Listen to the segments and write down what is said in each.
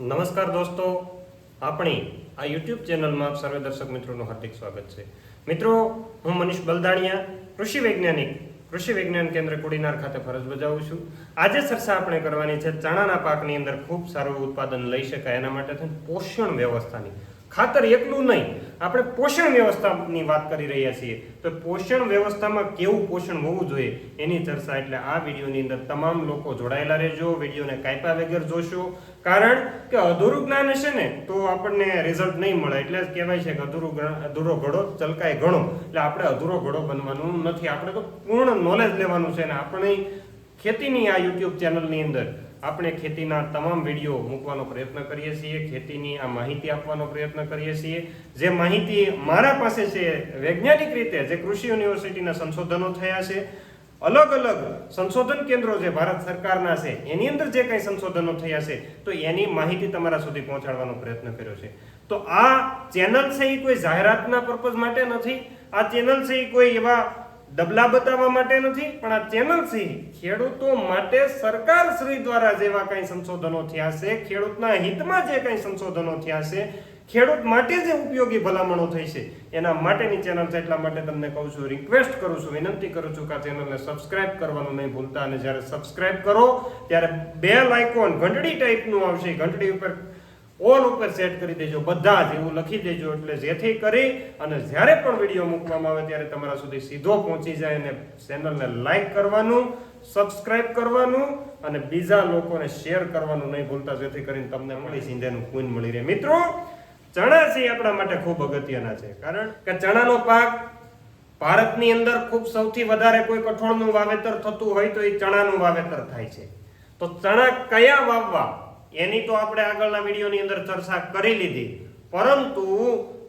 નમસ્કાર દોસ્તો, આપણી આ યુટ્યુબ ચેનલમાં આપ સર્વે દર્શક મિત્રોનું હાર્દિક સ્વાગત છે. મિત્રો, હું મનીષ બલદાણિયા, કૃષિ વૈજ્ઞાનિક, કૃષિ વિજ્ઞાન કેન્દ્ર કુડીનાર ખાતે ફરજ બજાવું છું. આજે ચર્ચા આપણે કરવાની છે, ચણાના પાકની અંદર ખૂબ સારું ઉત્પાદન લઈ શકાય એના માટે થઈને પોષણ વ્યવસ્થાની. ખાતર એકલું નહીં આપણે પોષણ વ્યવસ્થાની વાત કરી રહ્યા છીએ. તો પોષણ વ્યવસ્થામાં કેવું પોષણ હોવું જોઈએ એની ચર્ચા એટલે આ વિડીયોની અંદર તમામ લોકો જોડાયેલા રહેજો, વિડીયોને કાયપા વગર જોશો. કારણ કે અધૂરું જ્ઞાન હશે ને તો આપણને રિઝલ્ટ નહીં મળે. એટલે જ કહેવાય છે કે અધૂરું અધૂરો ઘડો ચલકાય ઘણો. એટલે આપણે અધૂરો ઘડો બનવાનું નથી. આપણે તો પૂર્ણ નોલેજ લેવાનું છે ને આપણે ખેતીની આ યુટ્યુબ ચેનલની અંદર આપણે ખેતીના તમામ વીડિયો મૂકવાનો પ્રયત્ન કરીએ છીએ, ખેતીની આ માહિતી આપવાનો પ્રયત્ન કરીએ છીએ. જે માહિતી મારા પાસે છે, વૈજ્ઞાનિક રીતે જે કૃષિ યુનિવર્સિટીના સંશોધનો થયા છે, અલગ અલગ સંશોધન કેન્દ્રો જે ભારત સરકારના છે, એની અંદર જે કંઈ સંશોધનો થયા છે, તો એની માહિતી તમારા સુધી પહોંચાડવાનો પ્રયત્ન કર્યો છે. તો આ ચેનલ છે એ કોઈ જાહેરાતના પર્પઝ માટે નથી, આ ચેનલ છે એ કોઈ એવા ડબલા બતાવવા માટે નથી, પણ આ ચેનલ છે ખેડૂતો માટે સરકાર શ્રી દ્વારા જેવા કંઈ સંશોધનો થયા છે, ખેડૂતના હિતમાં જે કંઈ સંશોધનો થયા છે, ખેડૂત માટે જે ઉપયોગી ભલામણો થઈ છે, એના માટેની ચેનલ છે, એટલા માટે તમને કહું છું રિક્વેસ્ટ કરું છું, વિનંતી કરું છું કે આ ચેનલને સબસ્ક્રાઇબ કરવાનું નહીં ભૂલતા અને જ્યારે સબસ્ક્રાઇબ કરો, ત્યારે બેલ આઇકોન ઘંટડી ટાઈપનું આવશે, ઘંટડી ઉપર ઓલ ઉપર સેટ કરી દેજો, બધા જ એવું લખી દેજો એટલે જેથી કરી અને જ્યારે પણ વીડિયો મૂકવામાં આવે ત્યારે તમારા સુધી સીધો પહોંચી જાય અને ચેનલને લાઈક કરવાનું સબસ્ક્રાઇબ કરવાનું અને બીજા લોકોને શેર કરવાનું નહીં ભૂલતા, જેથી કરીને તમને મળી સિંધેનું કુન મળી રહે. મિત્રો, ચણા છે આપણા માટે ખૂબ અગત્યના છે. કારણ કે ચણાનો પાક ભારતની અંદર ખૂબ સૌથી વધારે કોઈ કઠોળનું વાવેતર થતું હોય તો એ ચણાનું વાવેતર થાય છે. તો ચણા કયા વાવવા? એની તો આપણે આગળના વિડીયોની અંદર ચર્ચા કરી લીધી. પરંતુ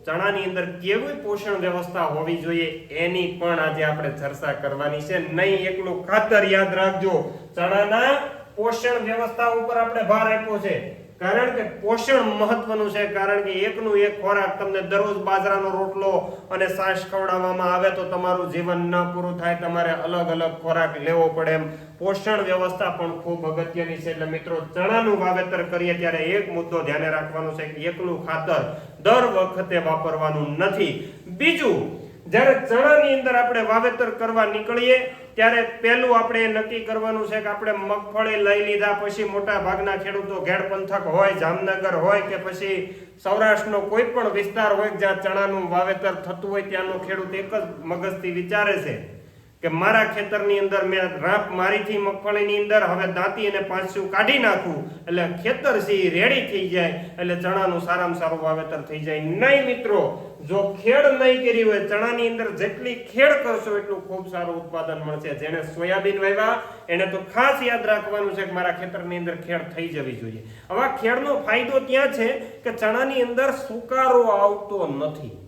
ચણાની અંદર કેવી પોષણ વ્યવસ્થા હોવી જોઈએ એની પણ આજે આપણે ચર્ચા કરવાની છે. નહીં એકલું ખાતર યાદ રાખજો. ચણાના પોષણ વ્યવસ્થા ઉપર આપણે ભાર આપ્યો છે. કારણ કે પોષણ મહત્વનું છે, કારણ કે એકનું એક ખોરાક તમને દરરોજ બાજરાનો રોટલો અને સાસ ખવડાવવામાં આવે તો તમારું જીવન ન પૂરું થાય, તમારે અલગ અલગ ખોરાક લેવો પડે એમ. પોષણ વ્યવસ્થા પણ ખૂબ અગત્યની છે. એટલે મિત્રો, ચણાનું વાવેતર કરીએ ત્યારે એક મુદ્દો ધ્યાને રાખવાનો છે કે એકલું ખાતર દર વખતે વાપરવાનું નથી. બીજું, જ્યારે ચણાની અંદર આપણે વાવેતર કરવા નીકળીએ ત્યારે પહેલું આપણે નક્કી કરવાનું છે કે આપણે મગફળી લઈ લીધા પછી મોટા ભાગના ખેડૂતો ઘેડ પંથક હોય, જામનગર હોય કે પછી સૌરાષ્ટ્રનો કોઈ પણ વિસ્તાર હોય જ્યાં ચણાનું વાવેતર થતું હોય ત્યાંનો ખેડૂત એક જ મગજથી વિચારે છે કે મારા ખેતરની અંદર મેં રાપ મારીથી મગફળીની અંદર, હવે દાંતી અને પાંચસું કાઢી નાખું. એટલે ખેતર સી રેડી થઈ જાય, એટલે ચણાનું સારામાં સારું વાવેતર થઈ જાય. નહીં મિત્રો જો ખેડ નહીં કરી હોય, ચણાની અંદર જેટલી ખેડ કરશો એટલું ખૂબ સારું ઉત્પાદન મળશે. જેને સોયાબીન વાવ્યા, એને તો ખાસ યાદ રાખવાનું છે કે મારા ખેતરની અંદર ખેડ થઈ જવી જોઈએ. હવે ખેડનો ફાયદો ત્યાં છે કે ચણાની અંદર સુકારો આવતો નથી.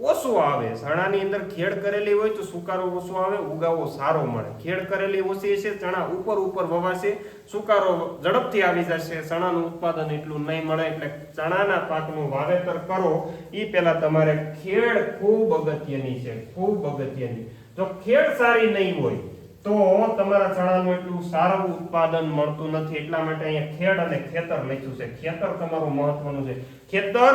ઓછું આવે. ચણાની અંદર ખેડ કરેલી હોય તો સુકારો ઓછો આવે, ઉગાવો સારો મળે. ખેડ કરેલી ઓછી હશે, ચણા ઉપર ઉપર વવાશે, સુકારો ઝડપથી આવી જશે, ચણાનું ઉત્પાદન એટલું નહીં મળે, એટલે ચણાના પાકનું વાવેતર કરો. એ પહેલા તમારે ખેડ ખૂબ અગત્યની છે, ખૂબ અગત્યની. જો ખેડ સારી નહીં હોય, તો તમારા ચણાનું એટલું સારું ઉત્પાદન મળતું નથી. એટલા માટે અહીંયા ખેડ અને ખેતર લખ્યું છે. ખેતર તમારું મહત્વનું છે. ખેતર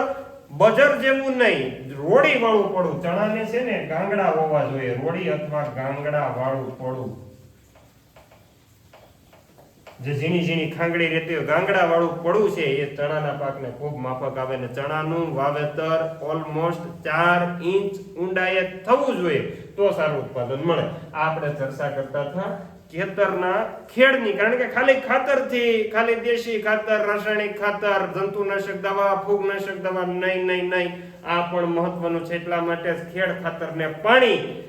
બજર જેવું નહીં. રોડી વાળું પડું. ચણાને છે ને ગાંગડા હોવા જોઈએ. રોડી અથવા ગાંગડા વાળું પડું. જે ઝીણી ઝીણી ખાંગડી રહેતી હોય, ગાંગડા વાળું પડું છે, એ ચણાના પાકને ખૂબ માફક આવે ને ચણાનું વાવેતર ઓલમોસ્ટ ચાર ઇંચ ઊંડાએ થવું જોઈએ. તો સારું ઉત્પાદન મળે. આપણે ચર્ચા કરતા હતા. ખેતરના ખેડની. કારણ કે ખાલી ખાતરથી, ખાલી દેશી ખાતર, રાસાયણિક ખાતર, જંતુનાશક દવા, ફૂગનાશક દવા, નહીં નહીં નહીં. આ પણ મહત્વનું છે. એટલા માટે ખેડ ખેડ ખાતરને પાણી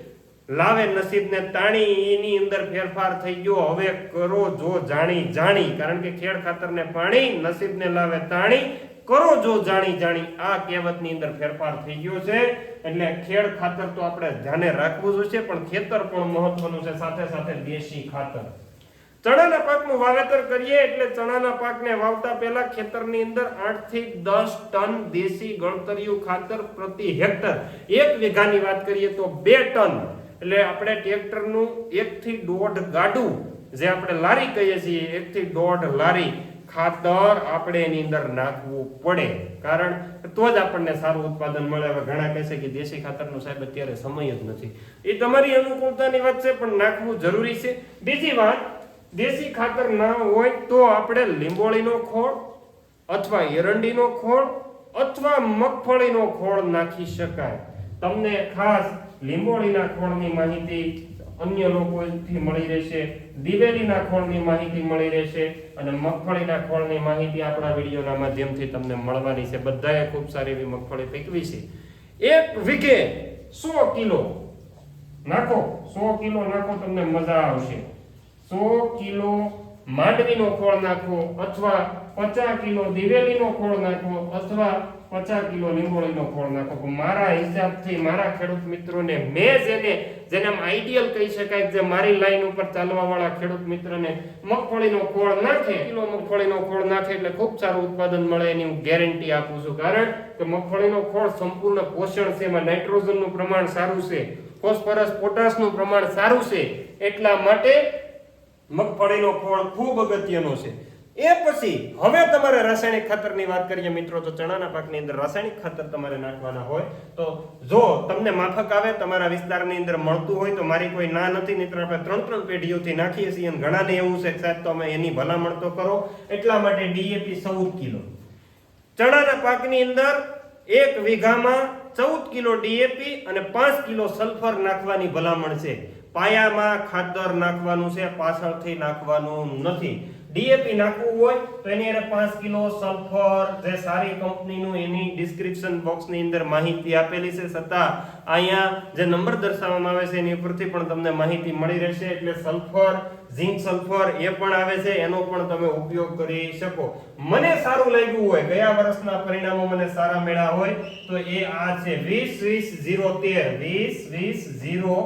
લાવે, નસીબને તાણી, એની અંદર ફેરફાર થઈ ગયો. હવે કરો, જો, જાણી જાણી. કારણ કે ખેડ ખાતરને પાણી, નસીબને લાવે, તાણી કરો જો જાણી જાણી આ કહેવતની અંદર ફેરફાર થઈ ગયો છે. એટલે ખેડ ખાતર તો આપણે ધ્યાને રાખવું જોઈશે પણ ખેતર પણ મહત્વનું છે. સાથે સાથે દેશી ખાતર. ચણાના પાકનું વાવેતર કરીએ એટલે ચણાના પાકને વાવતા પહેલા ખેતરની અંદર 8 થી 10 ટન દેશી ગણતરીયું ખાતર પ્રતિ હેક્ટર. એક વીઘાની વાત કરીએ તો 2 ટન. એટલે આપણે ટ્રેક્ટરનું 1 થી દોઢ ગાડું, જે આપણે લારી કહીએ છીએ 1 થી દોઢ લારી. ખાતર આપણે એની અંદર નાખવું પડે. કારણ તો જ આપણને સારું ઉત્પાદન મળે. હવે ઘણા કહે છે કે દેશી ખાતરનો સાહેબ અત્યારે સમય જ નથી. એ તમારી અનુકૂળતાની વાત છે, પણ નાખવું જરૂરી છે. બીજી વાત, દેશી ખાતર ના હોય તો આપણે લીંબોળીનો ખોળ અથવા એરંડીનો ખોળ અથવા મગફળીનો ખોળ નાખી શકાય. તમને ખાસ લીંબોળીના ખોળની માહિતી અન્ય લોકોથી મળી રહેશે, દિવેલીના ખોળની માહિતી મળી રહેશે અને મગફળીના ખોળની માહિતી આપણા વિડીયોના માધ્યમથી તમને મળવાની છે. બધાએ ખૂબ સારી એવી મગફળી પીકવી છે. એક વીઘે સો કિલો નાખો, સો કિલો નાખો તમને મજા આવશે. સો કિલો માંડવીનો ખોળ નાખો અથવા પચાસ કિલો દિવેલીનો ખોળ નાખો અથવા પચાસ કિલો લીંબોળીનો ખોળ નાખો. મારા હિસાબથી મારા ખેડૂત મિત્રોને મેં જેને જેને આમ આઈડિયલ કહી શકાય જે મારી લાઈન ઉપર ચાલવા વાળા ખેડૂત મિત્રને મગફળીનો ખોળ નાખે. કિલો મગફળીનો ખોળ નાખે એટલે ખૂબ સારું ઉત્પાદન મળે એની હું ગેરંટી આપું છું. કારણ કે મગફળીનો ખોળ સંપૂર્ણ પોષણ છે, એમાં નાઇટ્રોજનનું પ્રમાણ સારું છે ફોસ્ફરસ પોટાશનું પ્રમાણ સારું છે. એટલા માટે મગફળીનો ખોળ ખૂબ અગત્યનો છે. એ પછી હવે તમારે રાસાયણિક ખાતરની વાત કરીએ મિત્રો, તો ચણાના પાકની અંદર રાસાયણિક ખાતર તમારે નાખવાના હોય, તો જો તમને માફક આવે, તમારા વિસ્તારની અંદર મળતું હોય, તો મારી કોઈ ના નથી નહીતર આપણે ત્રણ ત્રણ પેઢીઓથી નાખીએ છીએ અને ઘણાને એવું છે સાહેબ, તો અમે એની ભલામણ તો કરો. એટલા માટે ડીએપી ચૌદ કિલો. ચણાના પાકની અંદર એક વીઘામાં ચૌદ કિલો ડીએપી અને પાંચ કિલો સલ્ફર નાખવાની ભલામણ છે. પાયામાં ખાતર નાખવાનું છે, પાછળથી નાખવાનું નથી. ડીએપી નાખવું હોય તો એની અંદર પાંચ કિલો સલ્ફર જે સારી કંપનીનું એની ડિસ્ક્રિપ્શન બોક્સની અંદર માહિતી આપેલી છે. છતાં અહીંયા જે નંબર દર્શાવવામાં આવે છે એની ઉપરથી પણ તમને માહિતી મળી રહેશે. એટલે સલ્ફર, ઝિંક સલ્ફર એ પણ આવે છે. એનો પણ તમે ઉપયોગ કરી શકો. મને સારું લાગ્યું હોય, ગયા વર્ષના પરિણામો મને સારા મળ્યા હોય, તો એ આ છે. વીસ વીસ, ઝીરો, તેર. વીસ વીસ, ઝીરો,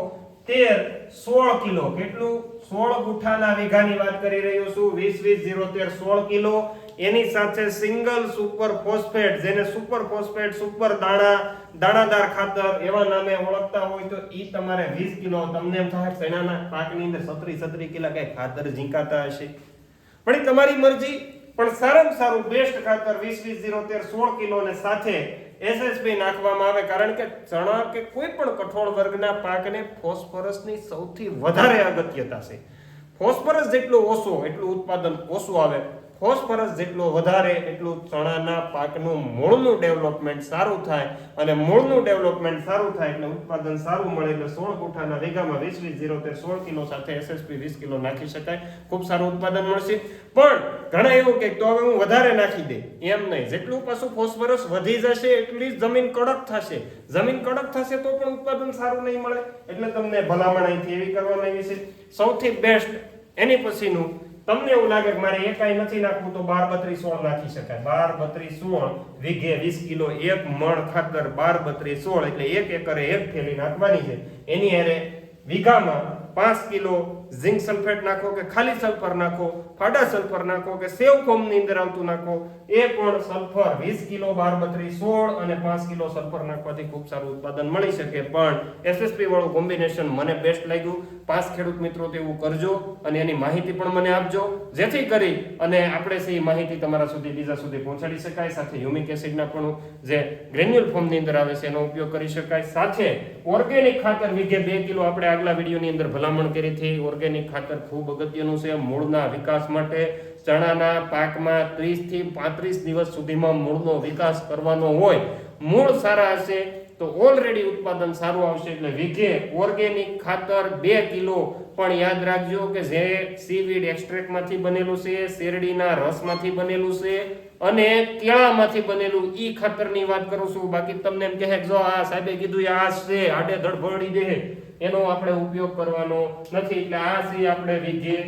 તેર. સોળ કિલો. કેટલું? સોળ ગુઠાના વીઘાની વાત કરી રહ્યો છું. વીસ વીસ, ઝીરો, તેર, સોળ કિલો. એની સાથે સિંગલ સુપર ફોસ્ફેટ, જેને સુપર ફોસ્ફેટ, સુપર દાણા, દાણાદાર ખાતર એવા નામે ઓળખતા હોય તો ઈ તમારે 20 કિલો. તમને એમ થાય ચણાના પાકની અંદર સત્રી સત્રી કિલા કઈ ખાતર ઝીંકાતા હશે? પણ તમારી મરજી. પણ સારામાં સારું બેસ્ટ ખાતર 20 20 0 13 16 કિલો ને સાથે એસએસપી નાખવામાં આવે, કારણ કે ચણા કે કોઈ પણ કઠોળ વર્ગના પાકને ફોસ્ફરસની સૌથી વધારે અગત્યતા છે. ફોસ્ફરસ જેટલું ઓછું એટલું ઉત્પાદન ઓછું આવે. ફોસ્ફરસ જેટલો વધારે એટલું ચણાના પાકનું મૂળનું ડેવલપમેન્ટ સારું થાય અને મૂળનું ડેવલપમેન્ટ સારું થાય એટલે ઉત્પાદન સારું મળે એટલે સોળ ગુઠાના વીઘામાં વીસ વીસ ઝીરો તેર સોળ કિલો સાથે એસએસપી વીસ કિલો નાખી શકાય. ખૂબ સારું ઉત્પાદન મળશે. પણ ઘણા એવું કે તો હવે હું વધારે નાખી દે. એમ નહીં. જેટલું પાછું ફોસ્ફરસ વધી જશે, એટલી જમીન કડક થશે. જમીન કડક થશે તો પણ ઉત્પાદન સારું નહીં મળે. એટલે તમને ભલામણ અહીંથી એવી કરવામાં આવી છે. સૌથી બેસ્ટ એની પછીનું તમને એવું લાગે કે મારે એકાઈ નથી નાખવું, તો બાર બત્રીસ સોળ નાખી શકાય. બાર બત્રીસ સોળ વીઘે વીસ કિલો એક મણ ખાતર બાર બત્રીસ સોળ એટલે એક એકરે એક થેલી નાખવાની છે. એની હારે વીઘામાં પાંચ કિલો ઝિંક સલ્ફેટ નાખો કે ખાલી સલ્ફર નાખો, ફાડા સલ્ફર નાખો કે સેવ કોમની અંદર આવતું નાખો એ પણ સલ્ફર વીસ કિલો બાર બત્રીસ સોળ અને પાંચ કિલો સલ્ફર નાખવાથી ખૂબ સારું ઉત્પાદન મળી શકે. પણ એસએસપી વાળું કોમ્બિનેશન મને બેસ્ટ લાગ્યું. પાંચ ખેડૂત મિત્રો તેવું કરજો અને એની માહિતી પણ મને આપજો. જેથી કરી અને આપણે સી માહિતી તમારા સુધી બીજા સુધી પહોંચાડી શકાય. સાથે હ્યુમિક એસિડના પણ જે ગ્રેન્યુલ ફોર્મની અંદર આવે છે એનો ઉપયોગ કરી શકાય. સાથે ઓર્ગેનિક ખાતર વીઘે બે કિલો આપણે આગલા વિડીયોની અંદર ભલામણ કરી હતી. ઓર્ગેનિક ખાતર ખૂબ અગત્યનું છે. મૂળના વિકાસ માટે ચણાના પાકમાં 30 થી પાંત્રીસ દિવસ સુધીમાં મૂળનો વિકાસ કરવાનો હોય, મૂળ સારા હશે તો ઓલરેડી ઉત્પાદન સારું આવશે એટલે વીઘે ઓર્ગેનિક ખાતર બે કિલો. પણ યાદ રાખજો કે જે સીવીડ એક્સ્ટ્રેક્ટમાંથી બનેલું છે, શેરડીના રસમાંથી બનેલું છે અને કેળામાંથી બનેલું ઈ ખાતરની વાત કરું છું. બાકી તમને એમ કહે જો આ સાહેબે કીધું આ છે, આડે ધડ ભરડી દે. એનો આપણે ઉપયોગ કરવાનો નથી. એટલે આ સી આપણે વીઘે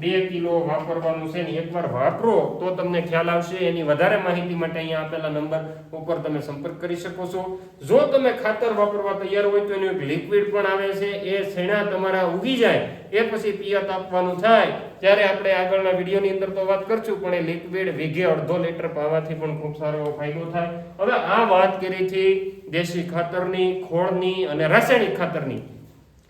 બે કિલો વાપરવાનું છે ને એકવાર વાપરો તો તમને ખ્યાલ આવશે. એની વધારે માહિતી માટે અહીંયા આપેલા નંબર ઉપર તમે સંપર્ક કરી શકો છો. જો તમે ખાતર વાપરવા તૈયાર હોય તો એનું એક લિક્વિડ પણ આવે છે. એ છેણા તમારા ઉગી જાય, એ પછી પિયત આપવાનું થાય. ત્યારે આપણે આગળના વિડીયોની અંદર તો વાત કરશું, પણ એ લિક્વિડ વીઘે અડધો લીટર પાવાથી પણ ખૂબ સારો એવો ફાયદો થાય. હવે આ વાત કરી છે દેશી ખાતરની, ખોળની અને રાસાયણિક ખાતરની.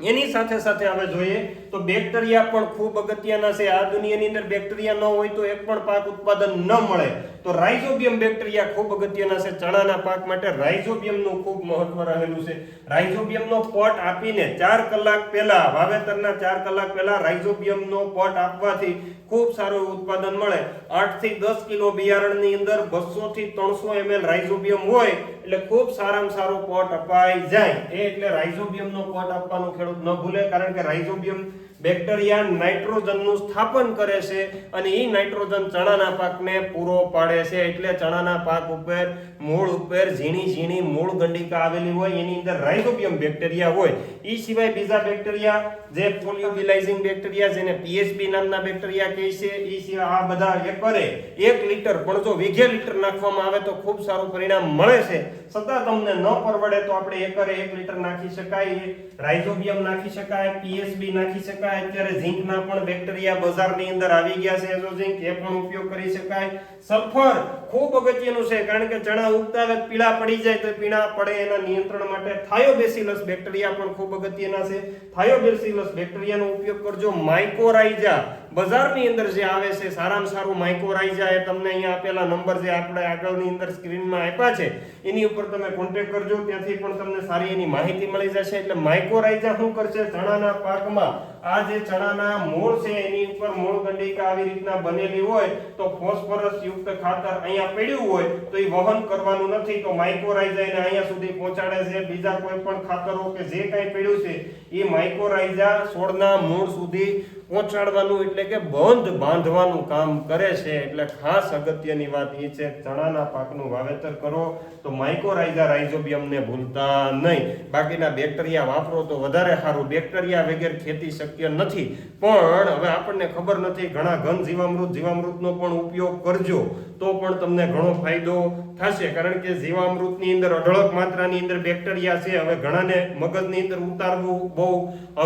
એની સાથે સાથે હવે જોઈએ તો બેક્ટેરિયા પણ ખૂબ અગત્યના છે. આ દુનિયાની અંદર બેક્ટેરિયા ન હોય તો એક પણ પાક ઉત્પાદન ન મળે. તો રાઇઝોબિયમ બેક્ટેરિયા ખૂબ અગત્યના છે. ચણાના પાક માટે રાઇઝોબિયમનું ખૂબ મહત્વ રહેલું છે. રાઇઝોબિયમનો પોટ આપીને ચાર કલાક પહેલા, વાવેતરના ચાર કલાક પહેલા રાઇઝોબિયમનો પોટ આપવાથી ખૂબ સારું ઉત્પાદન મળે. આઠથી દસ કિલો બિયારણની અંદર બસો થી ત્રણસો એમએલ રાઇઝોબિયમ હોય એટલે ખૂબ સારામાં સારો પોટ અપાઈ જાય. એ એટલે રાઇઝોબિયમનો પોટ આપવાનું ખેડૂત ન ભૂલે, કારણ કે રાઇઝોબિયમ બેક્ટેરિયા નાઇટ્રોજનનું સ્થાપન કરે છે અને એ નાઇટ્રોજન ચણાના પાકને પૂરો પાડે છે. એટલે ચણાના પાક ઉપર, મૂળ ઉપર ઝીણી ઝીણી મૂળ ગંડિકા આવેલી હોય, એની અંદર રાઇઝોબિયમ બેક્ટેરિયા હોય. એ સિવાય બીજા બેક્ટેરિયા, જે ફોલ્યુબિલાઇઝિંગ બેક્ટેરિયા, જેને પીએચબી નામના બેક્ટેરિયા કહે છે એ સિવાય આ બધા એકરે એક લીટર, પણ જો વીઘે લીટર નાખવામાં આવે તો ખૂબ સારું પરિણામ મળે છે. છતાં તમને ન પરવડે તો આપણે એકરે એક લીટર નાખી શકાય રાઇઝોબિયમ નાખી શકાય પીએસબી નાખી શકાય અત્યારે ઝીંકના પણ બેક્ટેરિયા બજારની અંદર આવી ગયા છે. એઝો ઝીંક એ પણ ઉપયોગ કરી શકાય. સલ્ફર ખૂબ અગત્યનું છે, કારણ કે ચણા ઉગતા વખત પીળા પડી જાય તો પીળા પડે, એના નિયંત્રણ માટે થાયોબેસિલસ બેક્ટેરિયા પણ ખૂબ અગત્યના છે. થાયોબેસિલસ બેક્ટેરિયાનો ઉપયોગ કરજો. માઇકોરાઇઝા બજારની અંદર જે આવે છે, સારામાં સારું માઇકોરાઇઝા એ તમને અહીંયા આપેલા નંબર જે આપણે આગળની અંદર સ્ક્રીનમાં આપ્યા છે, એની ઉપર તમે કોન્ટેક કરજો, ત્યાંથી પણ તમને સારી એની માહિતી મળી જશે. એટલે માઇકોરાઇઝા શું કરશે? ચણાના પાકમાં આ જે ચણાના મૂળ છે, એની ઉપર મૂળ ગંડિકા આવી રીતના બનેલી હોય, તો ફોસ્ફરસ યુક્ત ખાતર અહીંયા પડ્યું હોય, તો એ વહન કરવાનું નથી, તો માઇકોરાઇઝા એને અહીંયા સુધી પહોંચાડે છે. બીજા કોઈ પણ ખાતરો કે જે કાંઈ પડ્યું છે, એ માઇકોરાઇઝા છોડના મૂળ સુધી પહોંચાડવાનું. એટલે કે બંધ બાંધવાનું કામ કરે છે, એટલે ખાસ અગત્યની વાત એ છે, ચણાના પાકનું વાવેતર કરો તો માઇકોરાઇઝા રાઇઝોબિયમને ભૂલતા નહીં. બાકીના બેક્ટેરિયા વાપરો તો વધારે સારું. બેક્ટેરિયા વગેરે ખેતી શક્ય નથી. પણ હવે આપણને ખબર નથી, ઘણા ઘન જીવામૃત, જીવામૃતનો પણ ઉપયોગ કરજો. તો પણ તમને ઘણો ફાયદો થશે. કારણ કે જીવામૃતની અંદર અઢળક માત્રાની અંદર બેક્ટેરિયા છે. હવે ઘણાને મગજની અંદર ઉતારવું બહુ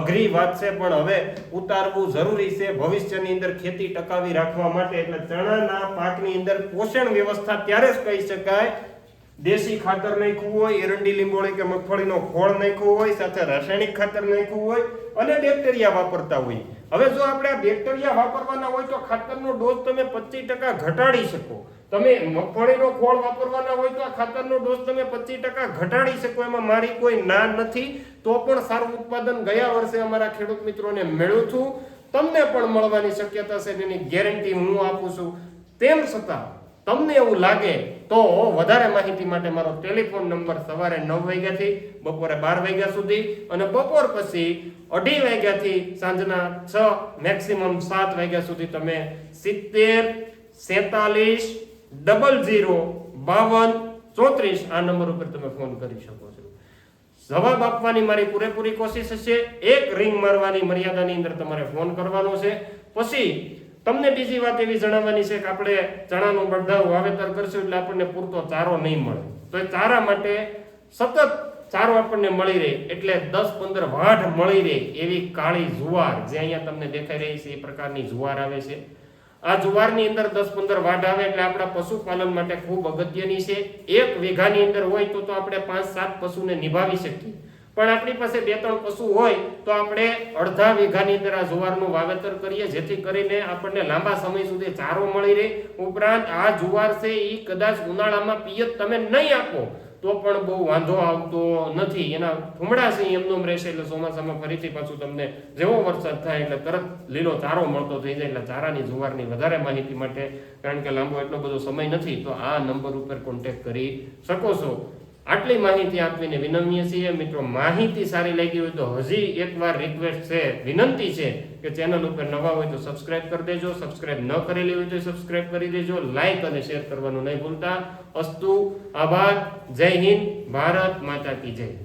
અઘરી વાત છે, પણ હવે ઉતારવું જરૂરી છે ભવિષ્યની અંદર ખેતી ટકાવી રાખવા માટે. એટલે ચણાના પાકની અંદર પોષણ વ્યવસ્થા ત્યારે જ કહી શકાય દેશી ખાતર નાખ્યું હોય, એરંડી, લીંબોળી કે મગફળીનો ખોળ નાખ્યો હોય, સાથે રાસાયણિક ખાતર નાખ્યું હોય અને બેક્ટેરિયા વાપરતા હોય. હવે જો આપણે આ બેક્ટેરિયા વાપરવાના હોય તો ખાતરનો ડોઝ તમે પચીસ ટકા ઘટાડી શકો. તમે મગફળીનો ખોળ વાપરવાના હોય તો આ ખાતરનો ડોઝ તમે પચીસ ટકા ઘટાડી શકો. એમાં મારી કોઈ ના નથી. તો પણ સારું ઉત્પાદન ગયા વર્ષે અમારા ખેડૂત મિત્રોને મેળવું છું તમને પણ મળવાની શક્યતા છે એની ગેરંટી હું આપું છું. તેમ છતાં તમને એવું લાગે તો વધારે માહિતી માટે મારો ટેલિફોન નંબર સવારે નવ વાગ્યાથી બપોરે બાર વાગ્યા સુધી અને બપોર પછી અઢી વાગ્યાથી સાંજના છ મેક્સિમમ સાત વાગ્યા સુધી તમે સિત્તેર, સેતાલીસ ડબલ ઝીરો બાવન, ચોત્રીસ આ નંબર ઉપર તમે ફોન કરી શકો છો. જવાબ આપવાની મારી પૂરેપૂરી કોશિશ હશે. એક રિંગ મારવાની મર્યાદાની અંદર તમારે ફોન કરવાનો છે. પછી તમને બીજી વાત એવી જણાવવાની છે કે આપણે ચણાનું બળદાવું વાવેતર કરશું એટલે આપણને પૂરતો ચારો નહીં મળે. તો એ ચારા માટે સતત ચારો આપણને મળી રહે એટલે દસ પંદર વાઢ મળી રહે એવી કાળી જુવાર જે અહીંયા તમને દેખાઈ રહી છે, એ પ્રકારની જુવાર આવે છે. આ જુવારની અંદર દસ પંદર વાઢ આવે એટલે આપણા પશુપાલન માટે ખૂબ અગત્યની છે. એક વીઘાની અંદર હોય તો તો આપણે પાંચ સાત પશુને નિભાવી શકીએ. પણ આપણી પાસે બે ત્રણ પશુ હોય તો આપણે અડધા વીઘાની અંદર આ જુવારનું વાવેતર કરીએ, જેથી કરીને આપણને લાંબા સમય સુધી ચારો મળી રહે. ઉપરાંત આ જુવાર છે એ કદાચ ઉનાળામાં પિયત તમે નહીં આપો, તો પણ બહુ વાંધો આવતો નથી. એના ભૂમડા છે એમનું રહેશે એટલે ચોમાસામાં ફરીથી પાછું તમને જેવો વરસાદ થાય એટલે તરત લીલો ચારો મળતો થઈ જાય એટલે ચારાની, જુવારની વધારે માહિતી માટે, કારણ કે લાંબો એટલો બધો સમય નથી, તો આ નંબર ઉપર કોન્ટેક્ટ કરી શકો છો. આટલી માહિતી આપીને વિનમીએ છીએ. મિત્રો, માહિતી સારી લાગી હોય તો હજી એકવાર રિક્વેસ્ટ છે, વિનંતી છે કે ચેનલ ઉપર નવા હોય તો સબસ્ક્રાઇબ કરી દેજો. સબસ્ક્રાઇબ ન કરેલી હોય તો સબસ્ક્રાઇબ કરી દેજો. લાઈક અને શેર કરવાનું નહીં ભૂલતા. અસ્તુ, આભાર. જય હિન્દ. ભારત માતા કી જય.